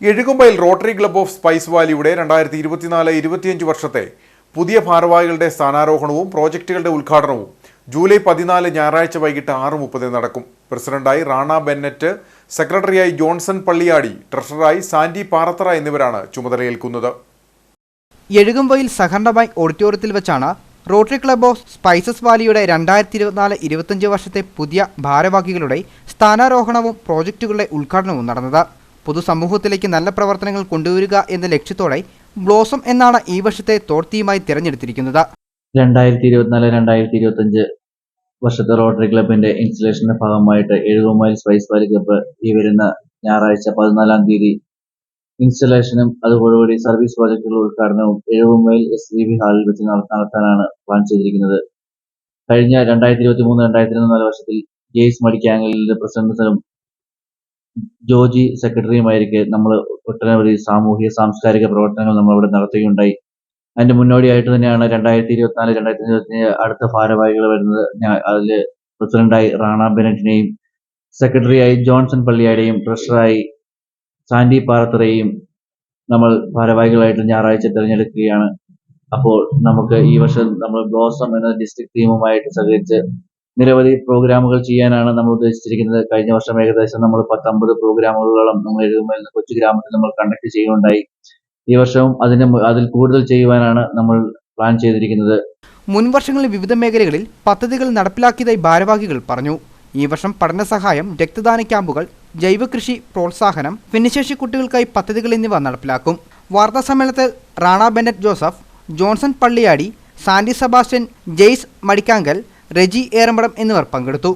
എഴുകുമ്പയിൽ Rotary club of Spice വാലിയുടെ രണ്ടായിരത്തി ഇരുപത്തിനാല് ഇരുപത്തിയഞ്ച് വർഷത്തെ പുതിയ ഭാരവാഹികളുടെ സ്ഥാനാരോഹണവും പ്രോജക്റ്റുകളുടെ ഉദ്ഘാടനവും ജൂലൈ പതിനാല് ഞായറാഴ്ച വൈകിട്ട് ആറ് മുപ്പതിന് നടക്കും. പ്രസിഡന്റായി റാണ ബെന്നറ്റ് സെക്രട്ടറിയായി ജോൺസൺ പള്ളിയാടി ട്രഷററായി സാൻഡി പാറത്തറ എന്നിവരാണ് ചുമതലയേൽക്കുന്നത്. എഴുകുമ്പയിൽ സഹകരണ ബാങ്ക് ഓഡിറ്റോറിയത്തിൽ വെച്ചാണ് റോട്ടറി ക്ലബ് ഓഫ് സ്പൈസസ് വാലിയുടെ രണ്ടായിരത്തി ഇരുപത്തിനാല് ഇരുപത്തഞ്ച് വർഷത്തെ പുതിയ ഭാരവാഹികളുടെ സ്ഥാനാരോഹണവും പ്രോജക്റ്റുകളുടെ ഉദ്ഘാടനവും നടന്നത്. പൊതുസമൂഹത്തിലേക്ക് നല്ല പ്രവർത്തനങ്ങൾ കൊണ്ടുവരിക എന്ന ലക്ഷ്യത്തോടെ ബ്ലോസം എന്നാണ് ഈ വർഷത്തെ തോർത്തിയുമായി തിരഞ്ഞെടുത്തിരിക്കുന്നത്. രണ്ടായിരത്തി ഇരുപത്തിനാല് രണ്ടായിരത്തി ഇരുപത്തഞ്ച് വർഷത്തെ റോട്ടറി ക്ലബിന്റെ ഇൻസ്റ്റലേഷന്റെ ഭാഗമായിട്ട് എഴുപത് മൈൽ സ്പൈസ് വാലി ക്ലബ്ബ് ഈ വരുന്ന ഞായറാഴ്ച പതിനാലാം തീയതി ഇൻസ്റ്റലേഷനും അതുപോലെ സർവീസ് പ്രോജക്റ്റുകളുടെ ഉദ്ഘാടനവും എഴുപത് മൈൽ എസ് വി ബി ഹാളിൽ വെച്ച് നടത്താനാണ് പ്ലാൻ ചെയ്തിരിക്കുന്നത്. കഴിഞ്ഞ രണ്ടായിരത്തി ഇരുപത്തി മൂന്ന് രണ്ടായിരത്തി ഇരുപത്തിനാല് വർഷത്തിൽ ജെയ്സ് മടിക്കാങ്ങലിന്റെ പ്രസിഡന്റും ജോജി സെക്രട്ടറിയുമായിരിക്കെ നമ്മൾ ഒട്ടനവധി സാമൂഹിക സാംസ്കാരിക പ്രവർത്തനങ്ങൾ നമ്മൾ ഇവിടെ നടത്തുകയുണ്ടായി. അതിന്റെ മുന്നോടിയായിട്ട് തന്നെയാണ് രണ്ടായിരത്തി ഇരുപത്തിനാല് രണ്ടായിരത്തി ഇരുപത്തി അടുത്ത ഭാരവാഹികൾ വരുന്നത് അതിൽ പ്രസിഡന്റായി റാണ ബെനറ്റിനെയും സെക്രട്ടറിയായി ജോൺസൺ പള്ളിയാടെയും ട്രഷറായി സാൻഡി പാറത്തറയെയും നമ്മൾ ഭാരവാഹികളായിട്ട് ഞായറാഴ്ച തിരഞ്ഞെടുക്കുകയാണ്. അപ്പോൾ നമുക്ക് ഈ വർഷം നമ്മൾ ബ്ലോസം എന്ന ഡിസ്ട്രിക്ട് ടീമുമായിട്ട് സഹകരിച്ച് നിരവധി പ്രോഗ്രാമുകൾ ചെയ്യാനാണ് നമ്മൾ ഉദ്ദേശിച്ചിരിക്കുന്നത്. കഴിഞ്ഞ വർഷം ഏകദേശം നമ്മൾ പത്തൊമ്പത് പ്രോഗ്രാമുകളോളം നമ്മൾ എഴുതുമ്പോൾ കൊച്ചു ഗ്രാമത്തിൽ നമ്മൾ കണ്ടക്ട് ചെയ്യുകയുണ്ടായി. ഈ വർഷവും അതിന് അതിൽ കൂടുതൽ ചെയ്യുവാനാണ് നമ്മൾ പ്ലാൻ ചെയ്തിരിക്കുന്നത്. മുൻ വർഷങ്ങളിൽ വിവിധ മേഖലകളിൽ പദ്ധതികൾ നടപ്പിലാക്കിയതായി ഭാരവാഹികൾ പറഞ്ഞു. ഈ വർഷം പഠന സഹായം രക്തദാന ക്യാമ്പുകൾ ജൈവകൃഷി പ്രോത്സാഹനം ഭിന്നശേഷി കുട്ടികൾക്കായി പദ്ധതികൾ എന്നിവ നടപ്പിലാക്കും. വാർത്താ സമ്മേളനത്തിൽ Rana Bennett Joseph Johnson Palliyadi Sandy Sebastian Jaise Madikkankal Reji Erambadam എന്നിവർ പങ്കെടുത്തു